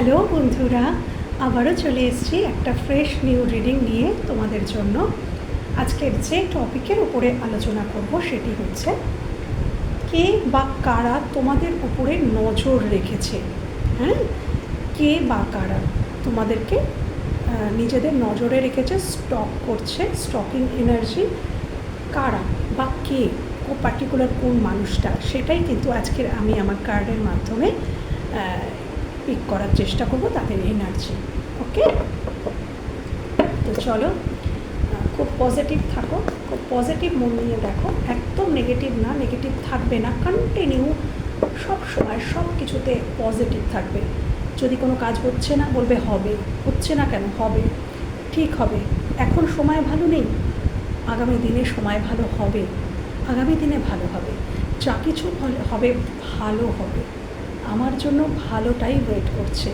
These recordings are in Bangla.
হ্যালো বন্ধুরা, আবারও চলে এসেছি একটা ফ্রেশ নিউ রিডিং নিয়ে তোমাদের জন্য। আজকের যে টপিকের উপরে আলোচনা করব সেটি হচ্ছে, কে বা কারা তোমাদের উপরে নজর রেখেছে? হ্যাঁ? কে বা কারা তোমাদেরকে নিজেদের নজরে রেখেছে স্টক করছে স্টকিং এনার্জি কারা বা কে, ও পার্টিকুলার কোন মানুষটা? সেটাই কিন্তু আজকের আমি আমার কার্ডের মাধ্যমে পিক করার চেষ্টা করব তাদের এনার্জি ওকে তো চলো খুব পজিটিভ থাকো, খুব পজিটিভ মন নিয়ে দেখো। একদম নেগেটিভ না নেগেটিভ থাকবে না কন্টিনিউ সব সময় সব কিছুতে পজিটিভ থাকবে। যদি কোনো কাজ হচ্ছে না, বলবে হবে। হচ্ছে না কেন? হবে। ঠিক হবে। এখন সময় ভালো নেই। আগামী দিনে সময় ভালো হবে। আগামী দিনে ভালো হবে। যা কিছু হবে, ভালো হবে। আমার জন্য ভালোটাই ওয়েট করছে।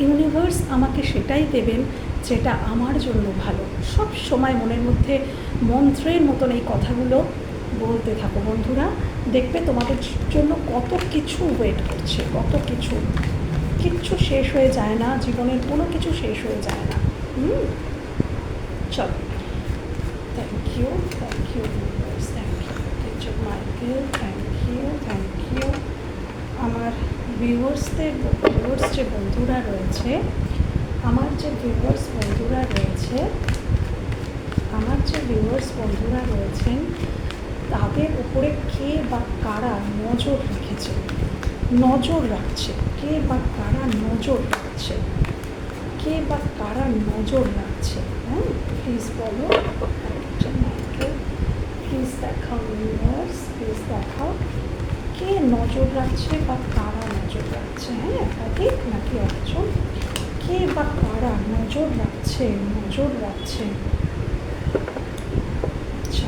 ইউনিভার্স আমাকে সেটাই দেবেন যেটা আমার জন্য ভালো। সব সময় মনের মধ্যে মন্ত্রের মতন এই কথাগুলো বলতে থাকো বন্ধুরা। দেখবে তোমাদের জন্য কত কিছু ওয়েট করছে, কত কিছু। কিচ্ছু শেষ হয়ে যায় না, জীবনের কোনো কিছু শেষ হয়ে যায় না। হুম? চলো। Thank you thank you universe thank you thank you thank you আমার ভিউয়ার্সদের ভিউয়ার্স যে বন্ধুরা রয়েছে, আমার যে ভিউয়ার্স বন্ধুরা রয়েছে, আমার যে ভিউয়ার্স বন্ধুরা রয়েছেন, তাদের উপরে কে বা কারা নজর রেখেছে? নজর রাখছে। কে বা কারা নজর রাখছে? কে বা কারা নজর রাখছে? হ্যাঁ প্লিজ বলো প্লিজ দেখাও ভিউয়ার্স প্লিজ দেখাও কে নজর রাখছে বা কারা নজর রাখছে। হ্যাঁ একাধিক নাকি একজন কে বা কারা নজর রাখছে নজর রাখছে আচ্ছা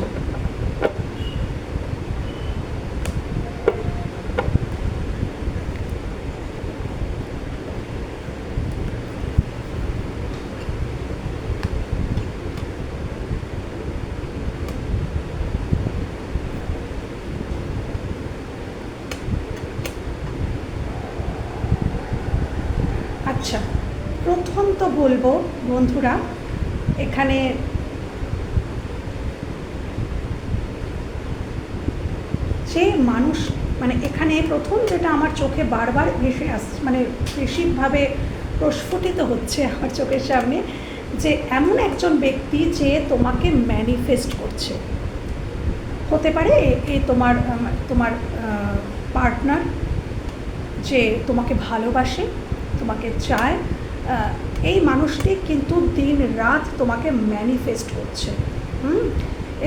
আচ্ছা প্রথম তো বলব, বন্ধুরা, এখানে যে মানুষ মানে এখানে প্রথম যেটা আমার চোখে বারবার ভেসে আস মানে বেশিভাবে প্রস্ফুটিত হচ্ছে আমার চোখের সামনে, যে এমন একজন ব্যক্তি যে তোমাকে ম্যানিফেস্ট করছে। হতে পারে এ তোমার তোমার পার্টনার যে তোমাকে ভালোবাসে, তোমাকে চায় এই মানুষটি কিন্তু দিন রাত তোমাকে ম্যানিফেস্ট করছে, হুম?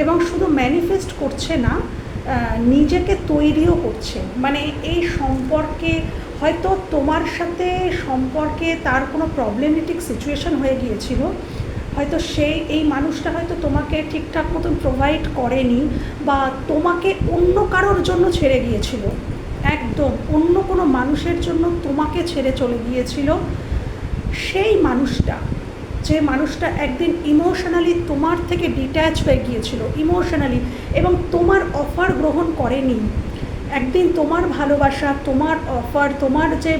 এবং শুধু ম্যানিফেস্ট করছে না নিজেকে তৈরিও করছে। মানে এই সম্পর্কে হয়তো তোমার সাথে সম্পর্কে তার কোনো প্রবলেমেটিক সিচুয়েশন হয়ে গিয়েছিল, হয়তো সেই এই মানুষটা হয়তো তোমাকে ঠিকঠাক মতন প্রোভাইড করেনি বা তোমাকে অন্য কারোর জন্য ছেড়ে গিয়েছিল। একদম, অন্য কোনো মানুষের জন্য তোমাকে ছেড়ে চলে গিয়েছিল। সেই মানুষটা, যে মানুষটা একদিন ইমোশনালি তোমার থেকে ডিট্যাচ হয়ে গিয়েছিল ইমোশনালি এবং তোমার অফার গ্রহণ করেনি। একদিন তোমার ভালোবাসা, তোমার অফার তোমার যে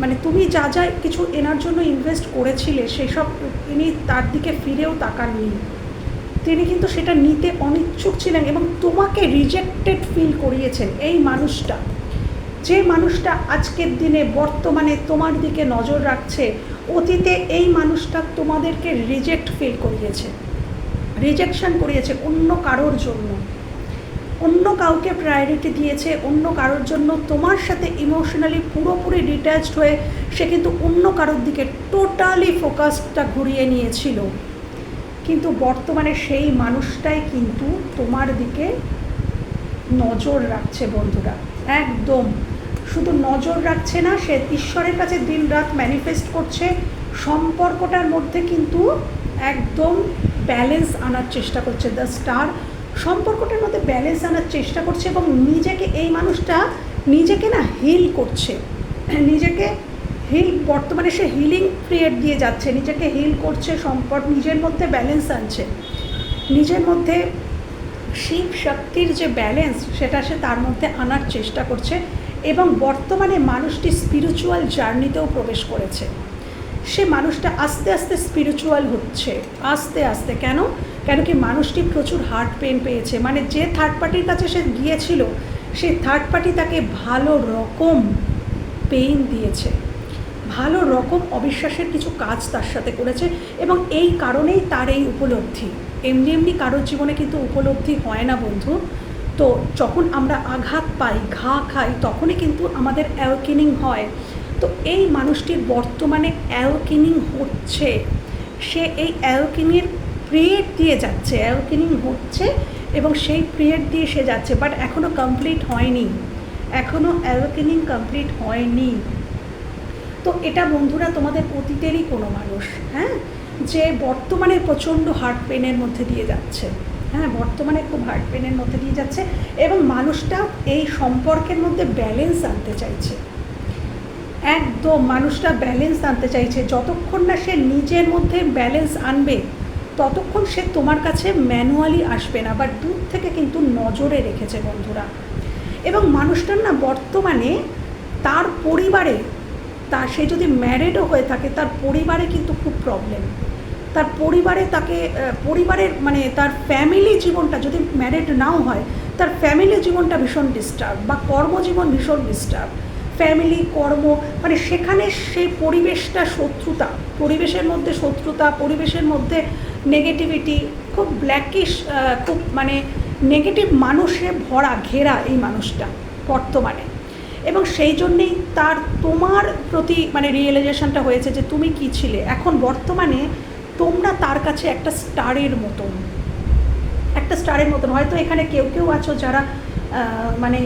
মানে তুমি যা যা কিছু এনার জন্য ইনভেস্ট করেছিলে, সেসব তিনি তার দিকে ফিরেও তাকাননি। তিনি কিন্তু সেটা নিতে অনিচ্ছুক ছিলেন এবং তোমাকে রিজেক্টেড ফিল করিয়েছেন এই মানুষটা। যে মানুষটা আজকের দিনে বর্তমানে তোমার দিকে নজর রাখছে, অতীতে এই মানুষটা তোমাদেরকে রিজেক্ট ফিল করিয়েছে। রিজেকশন করিয়েছে অন্য কারোর জন্য। অন্য কাউকে প্রায়োরিটি দিয়েছে, অন্য কারোর জন্য তোমার সাথে ইমোশনালি পুরোপুরি ডিট্যাচড হয়ে সে কিন্তু অন্য কারোর দিকে টোটালি ফোকাসটা ঘুরিয়ে নিয়েছিল। কিন্তু বর্তমানে সেই মানুষটাই কিন্তু তোমার দিকে নজর রাখছে বন্ধুরা। একদম। শুধু নজর রাখছে না, সে ঈশ্বরের কাছে দিন রাত ম্যানিফেস্ট করছে। সম্পর্কটার মধ্যে কিন্তু একদম ব্যালেন্স আনার চেষ্টা করছে দ্য স্টার সম্পর্কটার মধ্যে ব্যালেন্স আনার চেষ্টা করছে এবং নিজেকে এই মানুষটা নিজেকে না হিল করছে। নিজেকে হিল বর্তমানে সে হিলিং পিরিয়ড দিয়ে যাচ্ছে। নিজেকে হিল করছে, সম্পর্ক, নিজের মধ্যে ব্যালেন্স আনছে। নিজের মধ্যে শিব শক্তির যে ব্যালেন্স সেটা সে তার মধ্যে আনার চেষ্টা করছে। এবং বর্তমানে মানুষটি স্পিরিচুয়াল জার্নিতেও প্রবেশ করেছে। সে মানুষটা আস্তে আস্তে স্পিরিচুয়াল হচ্ছে। আস্তে আস্তে। কেন? কেন কি মানুষটি প্রচুর হার্ট পেন পেয়েছে। মানে যে থার্ড পার্টির কাছে সে গিয়েছিল, সে থার্ড পার্টি তাকে ভালো রকম পেইন দিয়েছে। ভালো রকম অবিশ্বাসের কিছু কাজ তার সাথে করেছে এবং এই কারণেই তার এই উপলব্ধি। এমনি এমনি কারোর জীবনে কিন্তু উপলব্ধি হয় না, বন্ধু। তো যখন আমরা আঘাত পাই, ঘা খাই, তখনই কিন্তু আমাদের অ্যাওকেনিং হয়। তো এই মানুষটির বর্তমানে অ্যাওকেনিং হচ্ছে। সে এই অ্যাওকেনির পিরিয়ড দিয়ে যাচ্ছে। অ্যাওকেনিং হচ্ছে এবং সেই পিরিয়ড দিয়ে সে যাচ্ছে বাট এখনও কমপ্লিট হয়নি। এখনও অ্যাওকেনিং কমপ্লিট হয়নি। তো এটা বন্ধুরা তোমাদের অতীতেরই কোনো মানুষ হ্যাঁ? যে বর্তমানে প্রচণ্ড হার্ট পেনের মধ্যে দিয়ে যাচ্ছে। হ্যাঁ বর্তমানে খুব হার্ট পেনের মধ্যে দিয়ে যাচ্ছে এবং মানুষটা এই সম্পর্কের মধ্যে ব্যালেন্স আনতে চাইছে। একদম মানুষটা ব্যালেন্স আনতে চাইছে। যতক্ষণ না সে নিজের মধ্যে ব্যালেন্স আনবে, ততক্ষণ সে তোমার কাছে ম্যানুয়ালি আসবে না বাট দূর থেকে কিন্তু নজরে রেখেছে বন্ধুরা। এবং মানুষটার না বর্তমানে তার পরিবারে তার সে যদি ম্যারেডও হয়ে থাকে, তার পরিবারে কিন্তু খুব প্রবলেম তার পরিবারে তাকে পরিবারের মানে তার ফ্যামিলি জীবনটা যদি ম্যারেড নাও হয়, তার ফ্যামিলি জীবনটা ভীষণ ডিস্টার্ব বা কর্মজীবন ভীষণ ডিস্টার্ব ফ্যামিলি কর্ম মানে সেখানে সেই পরিবেশটা শত্রুতা, পরিবেশের মধ্যে শত্রুতা, পরিবেশের মধ্যে নেগেটিভিটি খুব ব্ল্যাকিশ খুব মানে নেগেটিভ মানুষে ভরা, ঘেরা এই মানুষটা বর্তমানে। এবং সেই জন্যেই তার তোমার প্রতি মানে রিয়েলাইজেশনটা হয়েছে যে তুমি কি ছিলে? এখন বর্তমানে তোমরা তার কাছে একটা স্টারের মতন, একটা স্টারের মতন। হয়তো এখানে কেউ কেউ আছো যারা মানে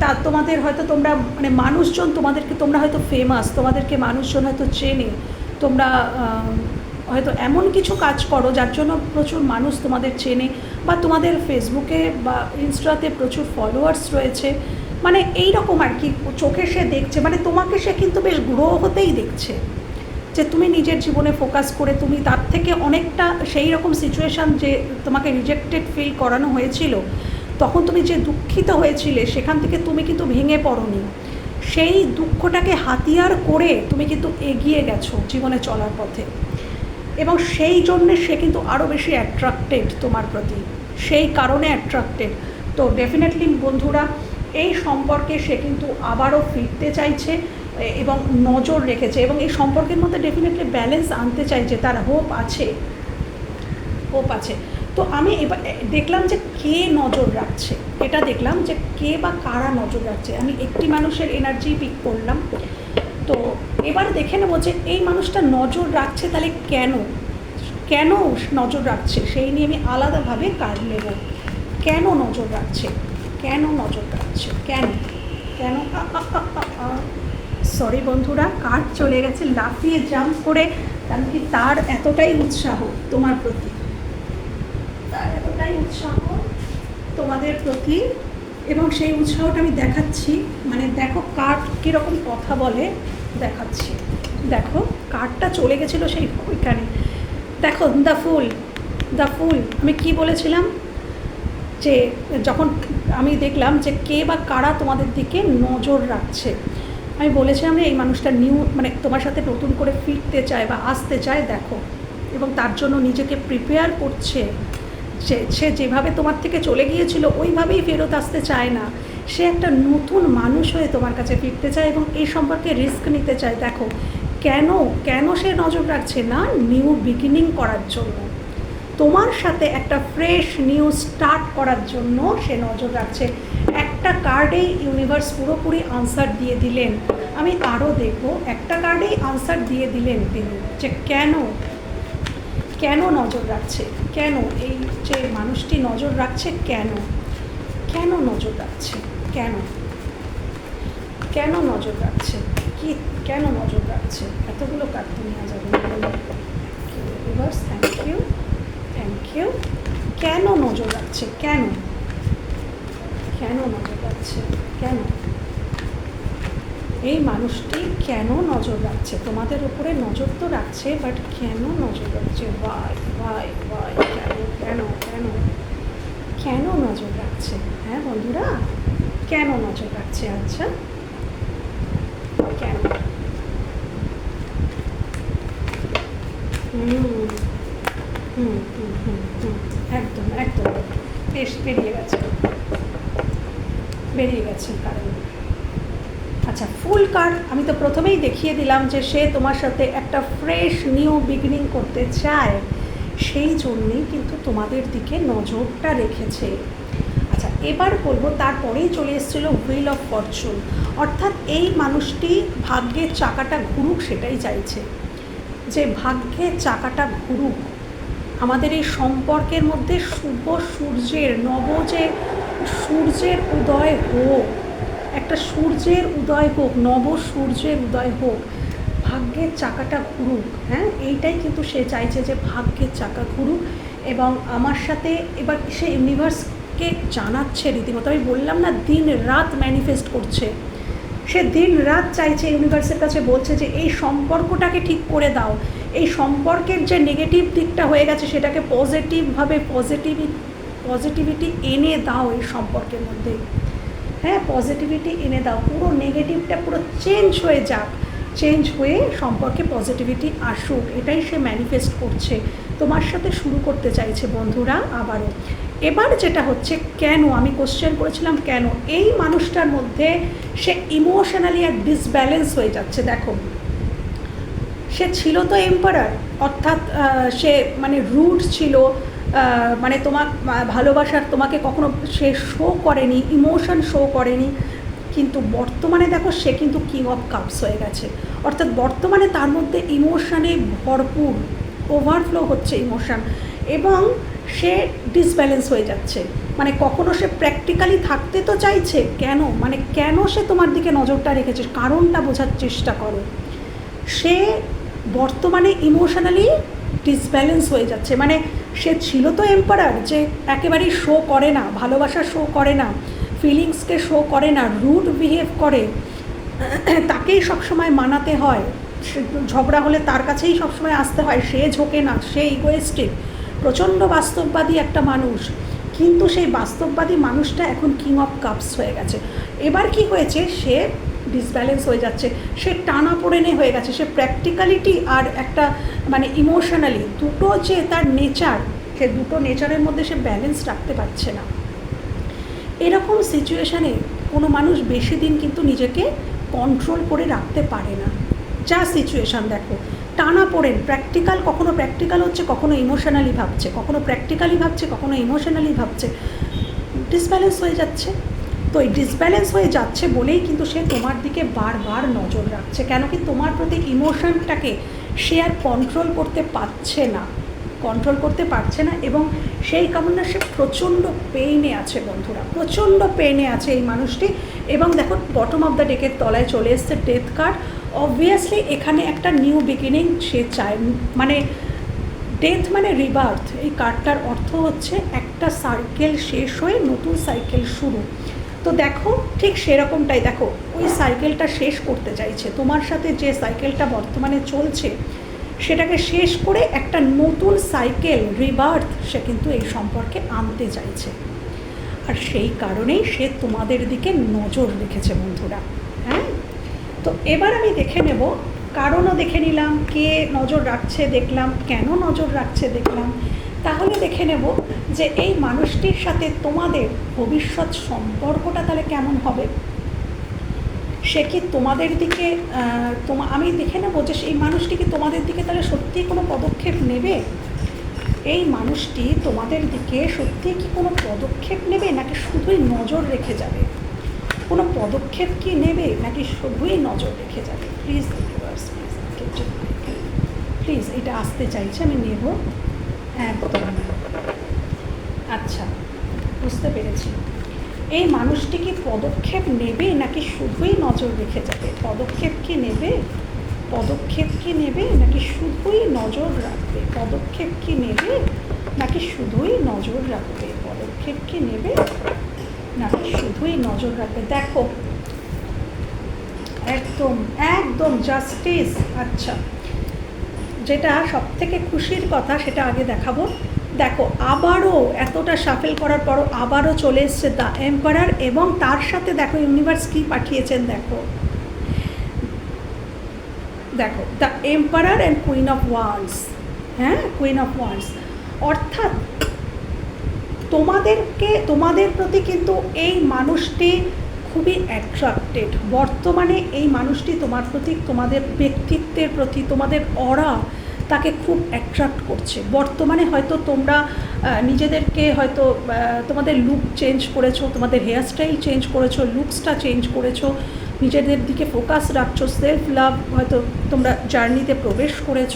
তা তোমাদের হয়তো তোমরা মানে মানুষজন তোমাদেরকে, তোমরা হয়তো ফেমাস তোমাদেরকে মানুষজন হয়তো চেনে। তোমরা হয়তো এমন কিছু কাজ করো যার জন্য প্রচুর মানুষ তোমাদের চেনে বা তোমাদের ফেসবুকে বা ইনস্টাতে প্রচুর ফলোয়ার্স রয়েছে। মানে এই রকম আর কি, চোখে সে দেখছে। মানে তোমাকে সে কিন্তু বেশ গ্রো হতেই দেখছে। যে তুমি নিজের জীবনে ফোকাস করে তুমি তার থেকে অনেকটা সেই রকম সিচুয়েশান যে তোমাকে রিজেক্টেড ফিল করানো হয়েছিল, তখন তুমি যে দুঃখিত হয়েছিলে সেখান থেকে তুমি কিন্তু ভেঙে পড়নি। সেই দুঃখটাকে হাতিয়ার করে তুমি কিন্তু এগিয়ে গেছো জীবনে চলার পথে। এবং সেই জন্যে সে কিন্তু আরও বেশি অ্যাট্রাক্টেড তোমার প্রতি। সেই কারণে অ্যাট্রাক্টেড তো ডেফিনেটলি বন্ধুরা, এই সম্পর্কে সে কিন্তু আবারও ফিরতে চাইছে। এবং নজর রেখেছে এবং এই সম্পর্কের মধ্যে ডেফিনেটলি ব্যালেন্স আনতে চাইছে তার হোপ আছে। হোপ আছে। তো আমি এবার দেখলাম যে কে নজর রাখছে। এটা দেখলাম যে কে বা কারা নজর রাখছে। আমি একটি মানুষের এনার্জি পিক করলাম। তো এবার দেখে নেব যে এই মানুষটা নজর রাখছে তাহলে কেন? কেন নজর রাখছে? সেই নিয়ে আমি আলাদাভাবে কার্ড নেব। কেন নজর রাখছে? কেন নজর রাখছে? কেন? কেন? সরি বন্ধুরা কার্ড চলে গেছে, লাফিয়ে জাম্প করে, কারণ কি তার এতটাই উৎসাহ তোমার প্রতি। তার এতটাই উৎসাহ তোমাদের প্রতি, এবং সেই উৎসাহটা আমি দেখাচ্ছি। মানে দেখো কার্ড কীরকম কথা বলে দেখাচ্ছি। দেখো কার্ডটা চলে গেছিল সেই ওইখানে। দেখো দ্য ফুল দ্য ফুল আমি কি বলেছিলাম? যে যখন আমি দেখলাম যে কে বা কারা তোমাদের দিকে নজর রাখছে। আমি বলেছিলাম যে এই মানুষটা নিউ মানে তোমার সাথে নতুন করে ফিরতে চায় বা আসতে চায়, দেখো। এবং তার জন্য নিজেকে প্রিপেয়ার করছে। সে সে যেভাবে তোমার থেকে চলে গিয়েছিল, ওইভাবেই ফেরত আসতে চায় না। সে একটা নতুন মানুষ হয়ে তোমার কাছে ফিরতে চায় এবং এই সম্পর্কে রিস্ক নিতে চায়। দেখো, কেন কেন সে নজর রাখছে না নিউ বিগিনিং করার জন্য? তোমার সাথে একটা ফ্রেশ নিউ স্টার্ট করার জন্য সে নজর রাখছে। একটা কার্ডেই ইউনিভার্স পুরোপুরি আনসার দিয়ে দিলেন। আমি আরও দেখব, একটা কার্ডেই আনসার দিয়ে দিলেন তিনি যে কেন কেন নজর রাখছে, কেন এই যে মানুষটি নজর রাখছে কেন কেন নজর রাখছে, কেন কেন নজর রাখছে, কি, কেন নজর রাখছে, এতগুলো কার্ড তো নেওয়া যাবে reverse thank you thank you কেন নজর রাখছে, কেন? কেন নজর রাখছে? কেন? এই মানুষটি কেন নজর রাখছে? তোমাদের উপরে নজর তো রাখছে বাট কেন নজর রাখছে? ওয়াই ওয়াই ওয়াই কেন কেন কেন? কেন নজর রাখছে? হ্যাঁ বন্ধুরা? কেন নজর রাখছে? আচ্ছা। কেন? হুম হুম হুম হুম একদম একদম। বেশ বেরিয়ে গেছে। বেরিয়ে গেছে কারণ। আচ্ছা ফুল কার্ড আমি তো প্রথমেই দেখিয়ে দিলাম যে সে তোমার সাথে একটা ফ্রেশ নিউ বিগিনিং করতে চায়। সেই জন্যেই কিন্তু তোমাদের দিকে নজরটা রেখেছে। আচ্ছা এবার বলব, তারপরেই চলে এসেছিল হুইল অফ ফরচুন অর্থাৎ এই মানুষটি ভাগ্যের চাকাটা ঘুরুক সেটাই চাইছে। যে ভাগ্যের চাকাটা ঘুরুক, আমাদের এই সম্পর্কের মধ্যে শুভ সূর্যের নব যে সূর্যের উদয় হোক, একটা সূর্যের উদয় হোক, নব সূর্যের উদয় হোক, ভাগ্যের চাকাটা ঘুরুক হ্যাঁ? এইটাই কিন্তু সে চাইছে যে ভাগ্যের চাকা ঘুরুক এবং আমার সাথে এবার সে ইউনিভার্সকে জানাচ্ছে রীতিমতো। আমি বললাম না, দিন রাত ম্যানিফেস্ট করছে। সে দিন রাত চাইছে ইউনিভার্সের কাছে বলছে যে, এই সম্পর্কটাকে ঠিক করে দাও। এই সম্পর্কের যে নেগেটিভ দিকটা হয়ে গেছে, সেটাকে পজিটিভভাবে পজিটিভ পজিটিভিটি এনে দাও এই সম্পর্কের মধ্যে। হ্যাঁ পজিটিভিটি এনে দাও। পুরো নেগেটিভটা পুরো চেঞ্জ হয়ে যাক। চেঞ্জ হয়ে সম্পর্কে পজিটিভিটি আসুক। এটাই সে ম্যানিফেস্ট করছে। তোমার সাথে শুরু করতে চাইছে বন্ধুরা আবারও। এবার যেটা হচ্ছে, কেন? আমি কোশ্চেন করেছিলাম, কেন? এই মানুষটার মধ্যে সে ইমোশনালি আর ডিসব্যালেন্স হয়ে যাচ্ছে। দেখো, সে ছিল তো এম্পারার অর্থাৎ সে মানে রুট ছিল মানে তোমার ভালোবাসার তোমাকে কখনো সে শো করেনি ইমোশন শো করেনি, কিন্তু বর্তমানে দেখো সে কিন্তু কিং অফ কাপস হয়ে গেছে। অর্থাৎ বর্তমানে তার মধ্যে ইমোশানে ভরপুর ওভারফ্লো হচ্ছে ইমোশান এবং সে ডিসব্যালেন্স হয়ে যাচ্ছে। মানে কখনো সে প্র্যাকটিক্যালি থাকতে তো চাইছে, কেন? মানে কেন সে তোমার দিকে নজরটা রেখেছে? কারণটা বোঝার চেষ্টা করো। সে বর্তমানে ইমোশনালি ডিসব্যালেন্স হয়ে যাচ্ছে। মানে সে ছিল তো এম্পারার যে একেবারেই শো করে না, ভালোবাসা শো করে না ফিলিংসকে শো করে না রুট বিহেভ করে। তাকেই সবসময় মানাতে হয়। ঝগড়া হলে তার কাছেই সবসময় আসতে হয়। সে ঝোঁকে না, সে ইগোয়েস্টিক প্রচণ্ড বাস্তববাদী একটা মানুষ। কিন্তু সেই বাস্তববাদী মানুষটা এখন কিং অফ কাপস হয়ে গেছে। এবার কি হয়েছে? সে ডিসব্যালেন্স হয়ে যাচ্ছে, সে টানা পড়েনে হয়ে গেছে, সে প্র্যাকটিক্যালিটি আর একটা মানে ইমোশনালি দুটো যে তার নেচার সে দুটো নেচারের মধ্যে সে ব্যালেন্স রাখতে পারছে না। এরকম সিচুয়েশানে কোনো মানুষ বেশি দিন কিন্তু নিজেকে কন্ট্রোল করে রাখতে পারে না। যা সিচুয়েশান দেখো টানা পড়েন প্র্যাকটিক্যাল কখনো প্র্যাকটিক্যাল হচ্ছে, কখনো ইমোশনালি ভাবছে, কখনো প্র্যাকটিক্যালি ভাবছে, কখনো ইমোশনালি ভাবছে ডিসব্যালেন্স হয়ে যাচ্ছে। তো এই ডিসব্যালেন্স হয়ে যাচ্ছে বলেই কিন্তু সে তোমার দিকে বারবার নজর রাখছে কেন কি তোমার প্রতি ইমোশনটাকে সে আর কন্ট্রোল করতে পারছে না কন্ট্রোল করতে পারছে না এবং সেই কারণে সে প্রচণ্ড পেইনে আছে বন্ধুরা, প্রচণ্ড পেইনে আছে এই মানুষটি এবং দেখো বটম অফ দ্য ডেকের তলায় চলে এসছে ডেথ কার্ড অবভিয়াসলি এখানে একটা নিউ বিগিনিং সে চায় মানে ডেথ মানে রিবার্থ এই কার্ডটার অর্থ হচ্ছে একটা সাইকেল শেষ হয়ে নতুন সাইকেল শুরু। তো দেখো, ঠিক সেরকমটাই দেখো, ওই সাইকেলটা শেষ করতে চাইছে। তোমার সাথে যে সাইকেলটা বর্তমানে চলছে, সেটাকে শেষ করে একটা নতুন সাইকেল রিবার্থ সে কিন্তু এই সম্পর্কে আনতে চাইছে। আর সেই কারণেই সে তোমাদের দিকে নজর রেখেছে, বন্ধুরা। হ্যাঁ? তো এবার আমি দেখে নেব, কারণও দেখে নিলাম, কে নজর রাখছে, দেখলাম, কেন নজর রাখছে, দেখলাম। তাহলে দেখে নেব যে এই মানুষটির সাথে তোমাদের ভবিষ্যৎ সম্পর্কটা তাহলে কেমন হবে। সে কি তোমাদের দিকে তোমা, আমি দেখে নেব যে সেই মানুষটি কি তোমাদের দিকে তাহলে সত্যিই কোনো পদক্ষেপ নেবে? এই মানুষটি তোমাদের দিকে সত্যি কি কোনো পদক্ষেপ নেবে, নাকি শুধুই নজর রেখে যাবে? কোনো পদক্ষেপ কি নেবে, নাকি শুধুই নজর রেখে যাবে? প্লিজ প্লিজ প্লিজ এটা আসতে চাইছে, আমি নেব। হ্যাঁ আচ্ছা বুঝতে পেরেছি। এই মানুষটি কি পদক্ষেপ নেবে নাকি শুধুই নজর রেখে যাবে? পদক্ষেপ কি নেবে? পদক্ষেপ কি নেবে নাকি শুধুই নজর রাখবে? পদক্ষেপ কি নেবে নাকি শুধুই নজর রাখবে? পদক্ষেপ কি নেবে নাকি শুধুই নজর রাখবে? দেখো, একদম একদম জাস্টিস আচ্ছা। যেটা সব থেকে খুশির কথা সেটা আগে দেখাবো। দেখো, আবারও এতটা সাফেল করার পরও আবারও চলে এসছে দ্য এম্পায়ার এবং তার সাথে দেখো ইউনিভার্স কী পাঠিয়েছেন, দেখো। দেখো, the empire and queen of wands হ্যাঁ কুইন অফ ওয়ান্স অর্থাৎ তোমাদেরকে, তোমাদের প্রতি কিন্তু এই মানুষটি খুবই অ্যাট্রাক্টেড বর্তমানে এই মানুষটি তোমার প্রতি, তোমাদের ব্যক্তিত্বের প্রতি, তোমাদের অরা তাকে খুব অ্যাট্রাক্ট করছে। বর্তমানে হয়তো তোমরা নিজেদেরকে হয়তো তোমাদের লুক চেঞ্জ করেছ, তোমাদের হেয়ারস্টাইল চেঞ্জ করেছ লুকসটা চেঞ্জ করেছ, নিজেদের দিকে ফোকাস রাখছো সেলফ লাভ হয়তো তোমরা জার্নিতে প্রবেশ করেছ,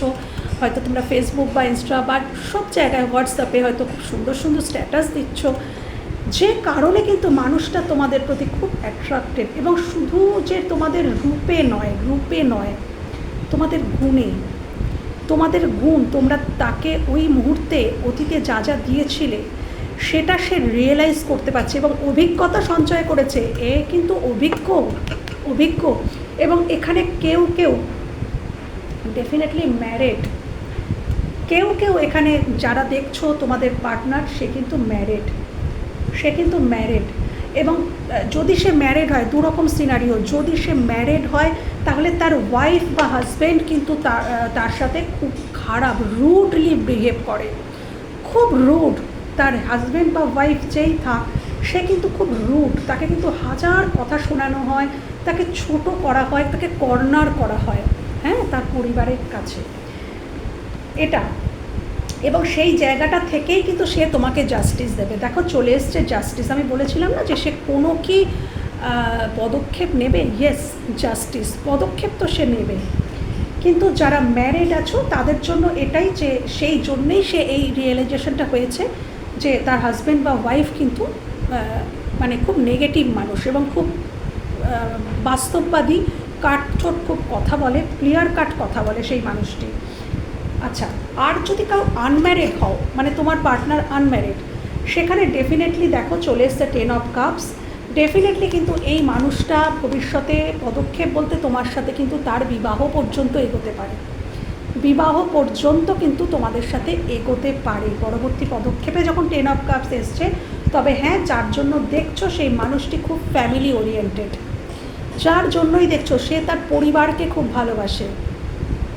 হয়তো তোমরা ফেসবুক বা ইনস্টা বা সব জায়গায় হোয়াটসঅ্যাপে হয়তো খুব সুন্দর সুন্দর স্ট্যাটাস দিচ্ছ। যে কারণে কিন্তু মানুষটা তোমাদের প্রতি খুব অ্যাট্রাক্টেড এবং শুধু যে তোমাদের রূপে নয় রূপে নয়, তোমাদের গুণে। তোমাদের গুণ তোমরা তাকে ওই মুহূর্তে অতীতে যা যা দিয়েছিলে সেটা সে রিয়েলাইজ করতে পারছে এবং অভিজ্ঞতা সঞ্চয় করেছে। এ কিন্তু অভিজ্ঞ অভিজ্ঞ এবং এখানে কেউ কেউ ডেফিনেটলি ম্যারেড কেউ কেউ এখানে যারা দেখছ তোমাদের পার্টনার সে কিন্তু ম্যারেড সে কিন্তু ম্যারেড এবং যদি সে ম্যারেড হয় দু রকম সিনারিও যদি সে ম্যারেড হয়, তাহলে তার ওয়াইফ বা হাজব্যান্ড কিন্তু তার তার সাথে খুব খারাপ রুডলি বিহেভ করে। খুব রুড তার হাজব্যান্ড বা ওয়াইফ যেই থাক, সে কিন্তু খুব রুড তাকে কিন্তু হাজার কথা শোনানো হয়, তাকে ছোট করা হয়, তাকে কর্নার করা হয় হ্যাঁ তার পরিবারের কাছে। এটা। এবং সেই জায়গাটা থেকেই কিন্তু সে তোমাকে জাস্টিস দেবে। দেখো, চলে এসছে জাস্টিস আমি বলেছিলাম না যে সে কোনো কি পদক্ষেপ নেবে? ইয়েস জাস্টিস পদক্ষেপ তো সে নেবে। কিন্তু যারা ম্যারিড আছো, তাদের জন্য এটাই যে সেই জন্যেই সে এই রিয়েলাইজেশনটা হয়েছে যে তার হাজব্যান্ড বা ওয়াইফ কিন্তু মানে খুব নেগেটিভ মানুষ এবং খুব বাস্তববাদী কাটছোট খুব কথা বলে ক্লিয়ার কাট কথা বলে সেই মানুষটি। আচ্ছা আর যদি কাউ আনম্যারিড হও মানে তোমার পার্টনার আনম্যারিড সেখানে ডেফিনেটলি দেখো চলে এসছে টেন অফ কাপস ডেফিনেটলি কিন্তু এই মানুষটা ভবিষ্যতে পদক্ষেপ বলতে তোমার সাথে কিন্তু তার বিবাহ পর্যন্ত এগোতে পারে। বিবাহ পর্যন্ত কিন্তু তোমাদের সাথে এগোতে পারে। পরবর্তী পদক্ষেপে যখন টেন অফ কাপস এসছে, তবে হ্যাঁ যার জন্য দেখছ সেই মানুষটি খুব ফ্যামিলি ওরিয়েন্টেড যার জন্যই দেখছ সে তার পরিবারকে খুব ভালোবাসে।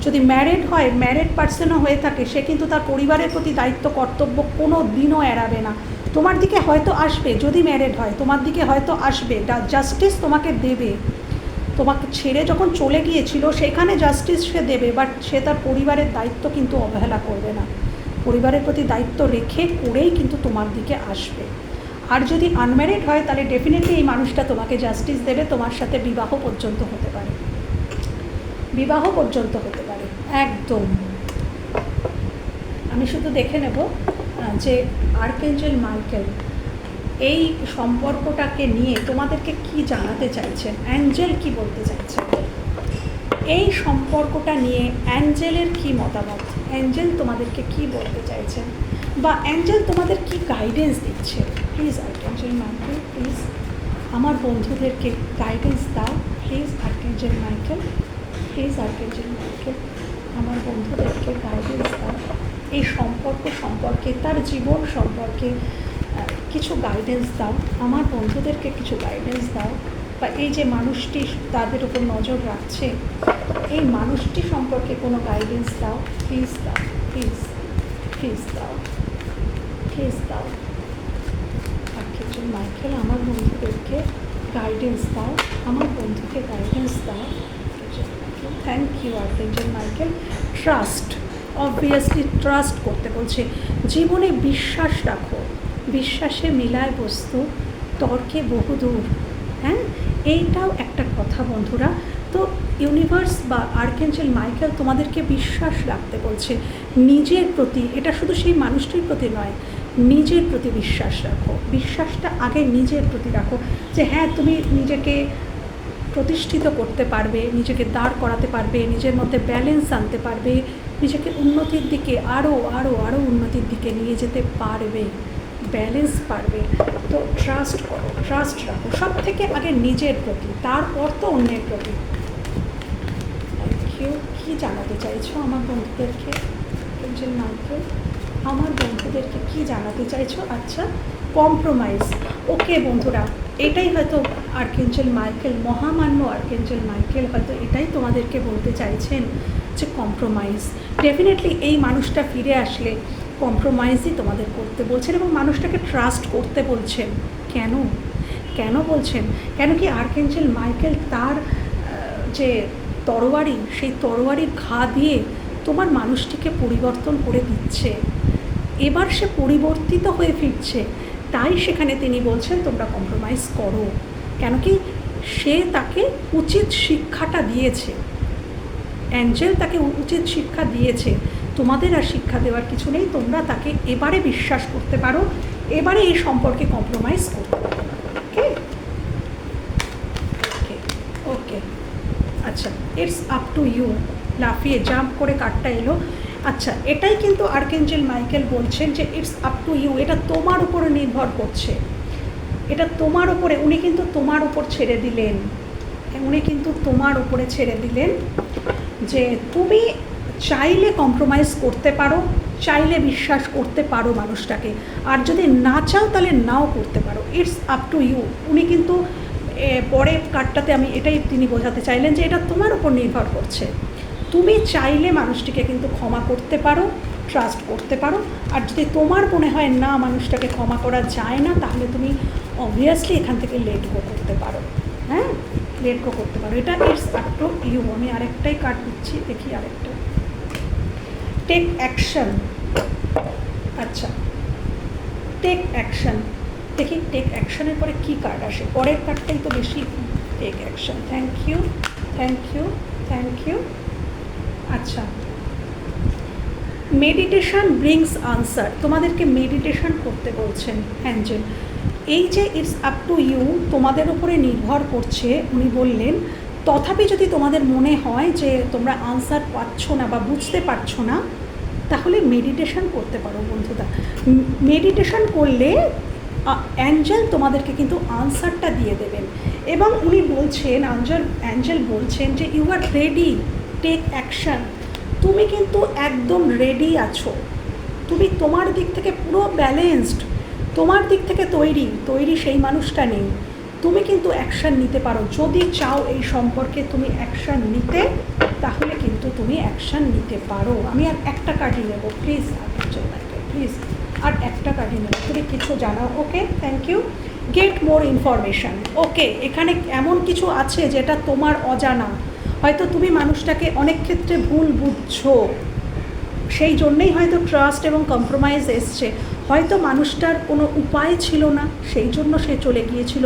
যদি ম্যারেড হয় ম্যারেড পার্সনও হয়ে থাকে, সে কিন্তু তার পরিবারের প্রতি দায়িত্ব, কর্তব্য কোনো দিনও এড়াবে না। তোমার দিকে হয়তো আসবে, যদি ম্যারেড হয়, তোমার দিকে হয়তো আসবে জাস্টিস তোমাকে দেবে। তোমাকে ছেড়ে যখন চলে গিয়েছিল, সেখানে জাস্টিস সে দেবে বাট সে তার পরিবারের দায়িত্ব কিন্তু অবহেলা করবে না। পরিবারের প্রতি দায়িত্ব রেখে করেই কিন্তু তোমার দিকে আসবে। আর যদি আনম্যারিড হয়, তাহলে ডেফিনেটলি এই মানুষটা তোমাকে জাস্টিস দেবে, তোমার সাথে বিবাহ পর্যন্ত হতে পারে। বিবাহ পর্যন্ত হতে পারে। একদম। আমি শুধু দেখে নেব যে আর্কেঞ্জেল মাইকেল এই সম্পর্কটাকে নিয়ে তোমাদেরকে কি জানাতে চাইছেন? অ্যাঞ্জেল কি বলতে চাইছেন এই সম্পর্কটা নিয়ে অ্যাঞ্জেলের কি মতামত? অ্যাঞ্জেল তোমাদেরকে কি বলতে চাইছেন? বা অ্যাঞ্জেল তোমাদের কি গাইডেন্স দিচ্ছে? প্লিজ আর্কেঞ্জেল মাইকেল প্লিজ আমার বন্ধুদেরকে গাইডেন্স দাও। Please archangel Michael please archangel Michael আমার বন্ধুদেরকে গাইডেন্স দাও। এই সম্পর্ক সম্পর্কে, তার জীবন সম্পর্কে কিছু গাইডেন্স দাও। আমার বন্ধুদেরকে কিছু গাইডেন্স দাও। বা এই যে মানুষটি তাদের উপর নজর রাখছে, এই মানুষটি সম্পর্কে কোনো গাইডেন্স দাও। প্লিজ দাও প্লিজ প্লিজ দাও প্লিজ দাও। আর্কেঞ্জেল মাইকেল, আমার বন্ধুদেরকে গাইডেন্স দাও। আমার বন্ধুকে গাইডেন্স দাও। Thank you archangel Michael trust obviously trust করতে বলছে। জীবনে বিশ্বাস রাখো। বিশ্বাসে মিলায় বস্তু, তর্কে বহুদূর হ্যাঁ? এইটাও একটা কথা, বন্ধুরা। তো ইউনিভার্স বা আর্কেঞ্জেল মাইকেল তোমাদেরকে বিশ্বাস রাখতে বলছে। নিজের প্রতি, এটা শুধু সেই মানুষটির প্রতি নয়, নিজের প্রতি বিশ্বাস রাখো। বিশ্বাসটা আগে নিজের প্রতি রাখো যে হ্যাঁ তুমি নিজেকে প্রতিষ্ঠিত করতে পারবে, নিজেকে দাঁড় করাতে পারবে, নিজের মধ্যে ব্যালেন্স আনতে পারবে, নিজেকে উন্নতির দিকে আরও আরও আরও উন্নতির দিকে নিয়ে যেতে পারবে ব্যালেন্স পারবে। তো ট্রাস্ট করো ট্রাস্ট রাখো। সব থেকে আগে নিজের প্রতি তারপর তো অন্যের প্রতি। কেউ কী জানাতে চাইছো আমার বন্ধুদেরকে? আমার বন্ধুদেরকে কি জানাতে চাইছো? আচ্ছা কম্প্রোমাইজ ওকে বন্ধুরা, এটাই হয়তো আর্কেঞ্জেল মাইকেল মহামান্য আর্কেঞ্জেল মাইকেল হয়তো এটাই তোমাদেরকে বলতে চাইছেন যে কম্প্রোমাইজ ডেফিনেটলি এই মানুষটা ফিরে আসলে কম্প্রোমাইজই তোমাদের করতে বলছেন এবং মানুষটাকে ট্রাস্ট করতে বলছেন। কেন? কেন বলছেন? কেন কি আর্কেঞ্জেল মাইকেল তার যে তরোয়ারি, সেই তরোয়ারির ঘা দিয়ে তোমার মানুষটিকে পরিবর্তন করে দিচ্ছে? এবার সে পরিবর্তিত হয়ে ফিরছে। তাই সেখানে তিনি বলছেন, তোমরা কম্প্রোমাইজ করো। কেন কি সে তাকে উচিত শিক্ষাটা দিয়েছে। অ্যাঞ্জেল তাকে উচিত শিক্ষা দিয়েছে। তোমাদের আর শিক্ষা দেওয়ার কিছু নেই, তোমরা তাকে এবারে বিশ্বাস করতে পারো, এবারে এই সম্পর্কে কম্প্রোমাইজ পারো। ওকে? Okay okay. আচ্ছা ইটস আপ টু ইউ লাফিয়ে জাম্প করে কার্ডটা এলো। আচ্ছা এটাই কিন্তু আর্কেঞ্জেল মাইকেল বলছেন যে ইটস আপ টু ইউ এটা তোমার উপরে নির্ভর করছে। এটা তোমার উপরে উনি কিন্তু তোমার উপর ছেড়ে দিলেন। উনি কিন্তু তোমার উপরে ছেড়ে দিলেন যে তুমি চাইলে কম্প্রোমাইজ করতে পারো চাইলে বিশ্বাস করতে পারো মানুষটাকে। আর যদি না চাও তাহলে নাও করতে পারো। ইটস আপ টু ইউ উনি কিন্তু এ, পরের কার্ডটাতে আমি এটাই তিনি বোঝাতে চাইলেন যে এটা তোমার উপর নির্ভর করছে। তুমি চাইলে মানুষটিকে কিন্তু ক্ষমা করতে পারো ট্রাস্ট করতে পারো। আর যদি তোমার মনে হয় না মানুষটাকে ক্ষমা করা যায় না, তাহলে তুমি অবভিয়াসলি এখান থেকে লেট গো করতে পারো। হ্যাঁ? লেট গো করতে পারো। এটা ইটস আপ টু ইউ আমি আরেকটাই কার্ড দিচ্ছি, দেখি আরেকটা। টেক অ্যাকশন আচ্ছা। টেক অ্যাকশন দেখি টেক অ্যাকশনের পরে কী কার্ড আসে? পরের কার্ডটাই তো বেশি। Take action thank you thank you thank you আচ্ছা। মেডিটেশন ব্রিংস আনসার তোমাদেরকে মেডিটেশন করতে বলছেন অ্যাঞ্জেল এই যে ইটস আপ টু ইউ তোমাদের উপরে নির্ভর করছে, উনি বললেন, তথাপি যদি তোমাদের মনে হয় যে তোমরা আনসার পাচ্ছ না বা বুঝতে পারছ না, তাহলে মেডিটেশন করতে পারো বন্ধুরা। মেডিটেশন করলে অ্যাঞ্জেল তোমাদেরকে কিন্তু আনসারটা দিয়ে দেবেন। এবং উনি বলছেন আঞ্জেল অ্যাঞ্জেল বলছেন যে you are ready take action তুমি কিন্তু একদম রেডি আছো। তুমি তোমার দিক থেকে পুরো ব্যালেন্সড তোমার দিক থেকে তৈরি। তৈরি সেই মানুষটা নেই। তুমি কিন্তু অ্যাকশান নিতে পারো। যদি চাও এই সম্পর্কে তুমি অ্যাকশান নিতে, তাহলে কিন্তু তুমি অ্যাকশান নিতে পারো। আমি আর একটা কার্ডই নেব। প্লিজ প্লিজ আর একটা কার্ডই নেব। তুমি কিছু জানাও। Okay thank you get more information okay এখানে এমন কিছু আছে যেটা তোমার অজানা। হয়তো তুমি মানুষটাকে অনেক ক্ষেত্রে ভুল বুঝছ। সেই জন্যেই হয়তো ট্রাস্ট এবং কম্প্রোমাইজ এসছে। হয়তো মানুষটার কোনো উপায় ছিল না, সেই জন্য সে চলে গিয়েছিল।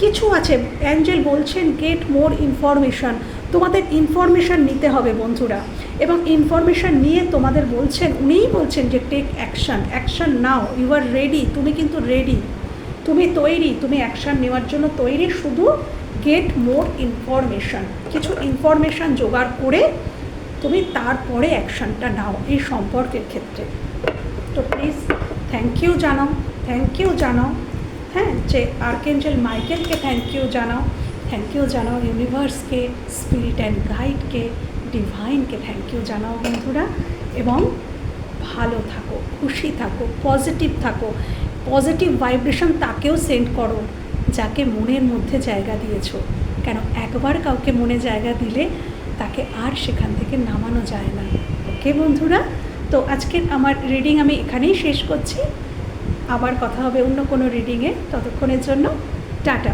কিছু আছে, অ্যাঞ্জেল বলছেন গেট মোর ইনফরমেশান তোমাদের ইনফরমেশান নিতে হবে বন্ধুরা। এবং ইনফরমেশান নিয়ে তোমাদের বলছেন, উনিই বলছেন যে take action action now you are ready তুমি কিন্তু রেডি তুমি তৈরি, তুমি অ্যাকশান নেওয়ার জন্য তৈরি, শুধু গেট মোর ইনফরমেশান কিছু ইনফরমেশান জোগাড় করে তুমি তারপরে অ্যাকশানটা নাও এই সম্পর্কের ক্ষেত্রে। তো প্লিজ থ্যাংক ইউ জানাও থ্যাংক ইউ জানাও হ্যাঁ যে আর্কেঞ্জেল মাইকেলকে থ্যাংক ইউ জানাও থ্যাংক ইউ জানাও ইউনিভার্সকে স্পিরিট অ্যান্ড গাইডকে ডিভাইনকে থ্যাংক ইউ জানাও বন্ধুরা, এবং ভালো থাকো, খুশি থাকো পজিটিভ থাকো পজিটিভ ভাইব্রেশন তাকেও সেন্ড করো। যাকে মনের মধ্যে জায়গা দিয়েছ। কেন একবার কাউকে মনে জায়গা দিলে তাকে আর সেখান থেকে নামানো যায় না। ওকে বন্ধুরা? তো আজকের আমার রিডিং আমি এখানেই শেষ করছি। আবার কথা হবে অন্য কোনো রিডিংয়ে ততক্ষণের জন্য টাটা।